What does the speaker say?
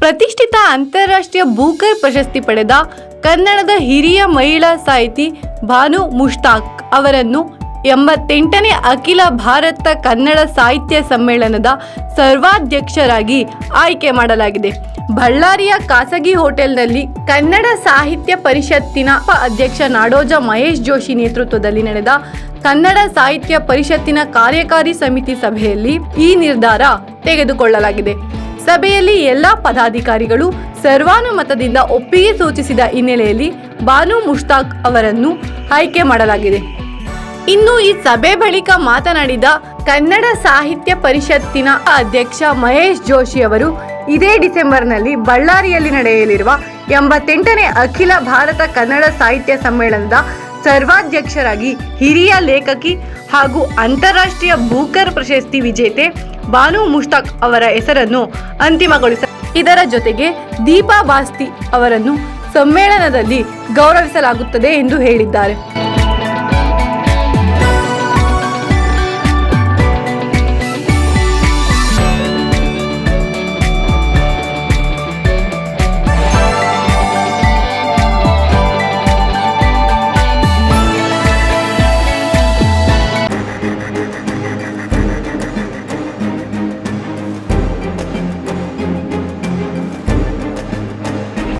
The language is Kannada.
ಪ್ರತಿಷ್ಠಿತ ಅಂತಾರಾಷ್ಟ್ರೀಯ ಬೂಕರ್ ಪ್ರಶಸ್ತಿ ಪಡೆದ ಕನ್ನಡದ ಹಿರಿಯ ಮಹಿಳಾ ಸಾಹಿತಿ ಭಾನು ಮುಷ್ತಾಕ್ ಅವರನ್ನು ಎಂಬತ್ತೆಂಟನೇ ಅಖಿಲ ಭಾರತ ಕನ್ನಡ ಸಾಹಿತ್ಯ ಸಮ್ಮೇಳನದ ಸರ್ವಾಧ್ಯಕ್ಷರಾಗಿ ಆಯ್ಕೆ ಮಾಡಲಾಗಿದೆ. ಬಳ್ಳಾರಿಯ ಖಾಸಗಿ ಹೋಟೆಲ್ನಲ್ಲಿ ಕನ್ನಡ ಸಾಹಿತ್ಯ ಪರಿಷತ್ತಿನ ಅಧ್ಯಕ್ಷ ನಾಡೋಜ ಮಹೇಶ್ ಜೋಶಿ ನೇತೃತ್ವದಲ್ಲಿ ನಡೆದ ಕನ್ನಡ ಸಾಹಿತ್ಯ ಪರಿಷತ್ತಿನ ಕಾರ್ಯಕಾರಿ ಸಮಿತಿ ಸಭೆಯಲ್ಲಿ ಈ ನಿರ್ಧಾರ ತೆಗೆದುಕೊಳ್ಳಲಾಗಿದೆ. ಸಭೆಯಲ್ಲಿ ಎಲ್ಲಾ ಪದಾಧಿಕಾರಿಗಳು ಸರ್ವಾನುಮತದಿಂದ ಒಪ್ಪಿಗೆ ಸೂಚಿಸಿದ ಹಿನ್ನೆಲೆಯಲ್ಲಿ ಬಾನು ಮುಷ್ತಾಕ್ ಅವರನ್ನು ಆಯ್ಕೆ ಮಾಡಲಾಗಿದೆ. ಇನ್ನು ಈ ಸಭೆ ಬಳಿಕ ಮಾತನಾಡಿದ ಕನ್ನಡ ಸಾಹಿತ್ಯ ಪರಿಷತ್ತಿನ ಅಧ್ಯಕ್ಷ ಮಹೇಶ್ ಜೋಶಿ ಅವರು, ಇದೇ ಡಿಸೆಂಬರ್ನಲ್ಲಿ ಬಳ್ಳಾರಿಯಲ್ಲಿ ನಡೆಯಲಿರುವ ಎಂಬತ್ತೆಂಟನೇ ಅಖಿಲ ಭಾರತ ಕನ್ನಡ ಸಾಹಿತ್ಯ ಸಮ್ಮೇಳನದ ಸರ್ವಾಧ್ಯಕ್ಷರಾಗಿ ಹಿರಿಯ ಲೇಖಕಿ ಹಾಗೂ ಅಂತಾರಾಷ್ಟ್ರೀಯ ಬೂಕರ್ ಪ್ರಶಸ್ತಿ ವಿಜೇತೆ ಬಾನು ಮುಷ್ತಾಕ್ ಅವರ ಹೆಸರನ್ನು ಅಂತಿಮಗೊಳಿಸ ಇದರ ಜೊತೆಗೆ ದೀಪಾ ಬಾಸ್ತಿ ಅವರನ್ನು ಸಮ್ಮೇಳನದಲ್ಲಿ ಗೌರವಿಸಲಾಗುತ್ತದೆ ಎಂದು ಹೇಳಿದ್ದಾರೆ.